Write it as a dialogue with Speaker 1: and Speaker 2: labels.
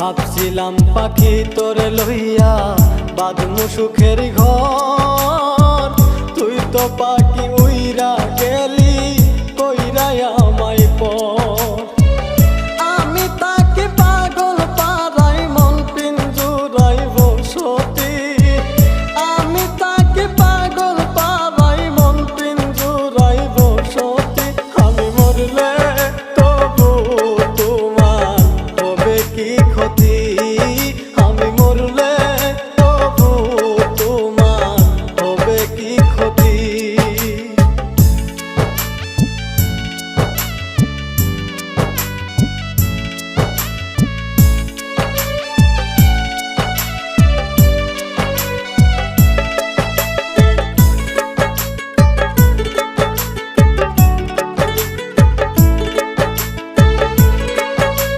Speaker 1: ভাবছিলাম পাখি তোরে লইয়া বাঁধমু সুখের ঘর। তুই তো পাখি উইরা গেলি। ti